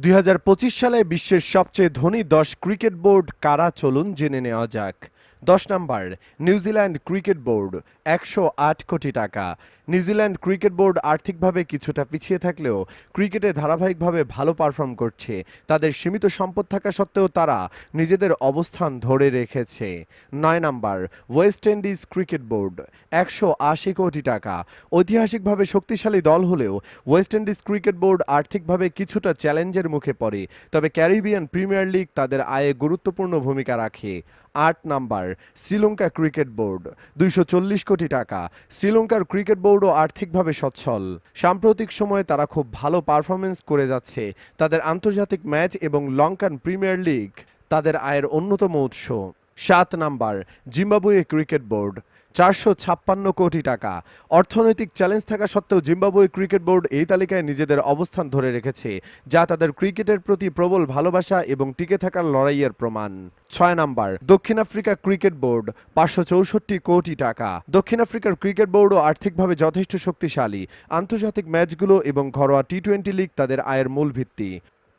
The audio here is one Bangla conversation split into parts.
দুই হাজার পঁচিশ সালে বিশ্বের সবচেয়ে ধনী দশ ক্রিকেট বোর্ড কারা চলুন জেনে নেওয়া যাক। দশ নম্বর নিউজিল্যান্ড ক্রিকেট বোর্ড, একশো আট কোটি টাকা। নিউজিল্যান্ড ক্রিকেট বোর্ড আর্থিকভাবে কিছুটা পিছিয়ে থাকলেও ক্রিকেটে ধারাবাহিকভাবে ভালো পারফর্ম করছে। তাদের সীমিত সম্পদ থাকা সত্ত্বেও তারা নিজেদের অবস্থান ধরে রেখেছে। নয় নম্বর, ওয়েস্ট ইন্ডিজ ক্রিকেট বোর্ড, একশো আশি কোটি টাকা। ঐতিহাসিকভাবে শক্তিশালী দল হলেও ওয়েস্ট ইন্ডিজ ক্রিকেট বোর্ড আর্থিকভাবে কিছুটা চ্যালেঞ্জের মুখে পড়ে। তবে ক্যারিবিয়ান প্রিমিয়ার লিগ তাদের আয়ে গুরুত্বপূর্ণ ভূমিকা রাখে। আট নাম্বার, শ্রীলঙ্কা ক্রিকেট বোর্ড, দুইশো চল্লিশ কোটি টাকা। শ্রীলঙ্কার ক্রিকেট বোর্ডও আর্থিকভাবে সচ্ছল। সাম্প্রতিক সময়ে তারা খুব ভালো পারফরমেন্স করে যাচ্ছে। তাদের আন্তর্জাতিক ম্যাচ এবং লঙ্কান প্রিমিয়ার লিগ তাদের আয়ের অন্যতম উৎস। সাত নাম্বার, জিম্বাবুয়ে ক্রিকেট বোর্ড চারশো ছাপ্পান্ন কোটি টাকা। অর্থনৈতিক চ্যালেঞ্জ থাকা সত্ত্বেও জিম্বাবুয়ে ক্রিকেট বোর্ড এই তালিকায় নিজেদের অবস্থান ধরে রেখেছে, যা তাদের ক্রিকেটের প্রতি প্রবল ভালোবাসা এবং টিকে থাকার লড়াইয়ের প্রমাণ। ছয় নাম্বার, দক্ষিণ আফ্রিকা ক্রিকেট বোর্ড, পাঁচশো চৌষট্টি কোটি টাকা। দক্ষিণ আফ্রিকার ক্রিকেট বোর্ডও আর্থিকভাবে যথেষ্ট শক্তিশালী। আন্তর্জাতিক ম্যাচগুলো এবং ঘরোয়া টি টোয়েন্টি লিগ তাদের আয়ের মূল ভিত্তি।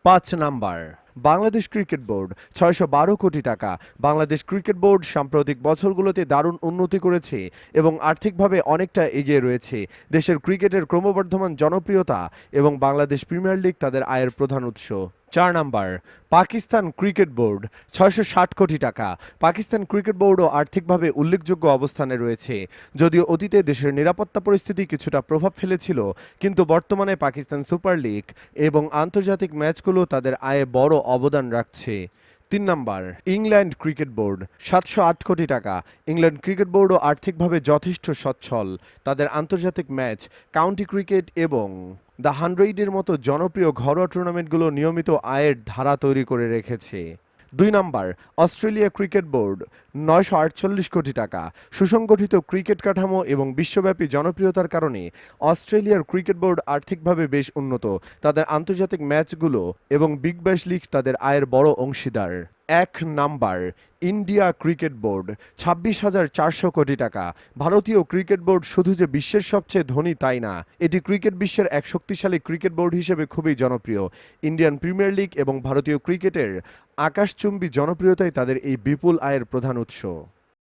পাঁচ নাম্বার বাংলাদেশ ক্রিকেট বোর্ড, ছয়শো বারো কোটি টাকা। বাংলাদেশ ক্রিকেট বোর্ড সাম্প্রতিক বছরগুলোতে দারুণ উন্নতি করেছে এবং আর্থিকভাবে অনেকটা এগিয়ে রয়েছে। দেশের ক্রিকেটের ক্রমবর্ধমান জনপ্রিয়তা এবং বাংলাদেশ প্রিমিয়ার লিগ তাদের আয়ের প্রধান উৎস। চার নাম্বার, পাকিস্তান ক্রিকেট বোর্ড, ছয়শো ষাট কোটি টাকা। পাকিস্তান ক্রিকেট বোর্ডও আর্থিকভাবে উল্লেখযোগ্য অবস্থানে রয়েছে। যদিও অতীতে দেশের নিরাপত্তা পরিস্থিতি কিছুটা প্রভাব ফেলেছিল, কিন্তু বর্তমানে পাকিস্তান সুপার লিগ এবং আন্তর্জাতিক ম্যাচগুলো তাদের আয়ে বড় অবদান রাখছে। তিন নাম্বার, ইংল্যান্ড ক্রিকেট বোর্ড, সাতশো আট কোটি টাকা। ইংল্যান্ড ক্রিকেট বোর্ডও আর্থিকভাবে যথেষ্ট সচ্ছল। তাদের আন্তর্জাতিক ম্যাচ, কাউন্টি ক্রিকেট এবং দ্য হান্ড্রেডের মতো জনপ্রিয় ঘরোয়া টুর্নামেন্টগুলো নিয়মিত আয়ের ধারা তৈরি করে রেখেছে। দুই নাম্বার, অস্ট্রেলিয়া ক্রিকেট বোর্ড, নয়শো আটচল্লিশ কোটি টাকা। সুসংগঠিত ক্রিকেট কাঠামো এবং বিশ্বব্যাপী জনপ্রিয়তার কারণে অস্ট্রেলিয়ার ক্রিকেট বোর্ড আর্থিকভাবে বেশ উন্নত। তাদের আন্তর্জাতিক ম্যাচগুলো এবং বিগ ব্যাশ লিগ তাদের আয়ের বড় অংশীদার। এক নাম্বার, ইন্ডিয়া ক্রিকেট বোর্ড, ছাব্বিশ হাজার চারশো কোটি টাকা। ভারতীয় ক্রিকেট বোর্ড শুধু যে বিশ্বের সবচেয়ে ধনী তাই না, এটি ক্রিকেট বিশ্বের এক শক্তিশালী ক্রিকেট বোর্ড হিসেবে খুবই জনপ্রিয়। ইন্ডিয়ান প্রিমিয়ার লিগ এবং ভারতীয় ক্রিকেটের আকাশচুম্বী জনপ্রিয়তাই তাদের এই বিপুল আয়ের প্রধান উৎস।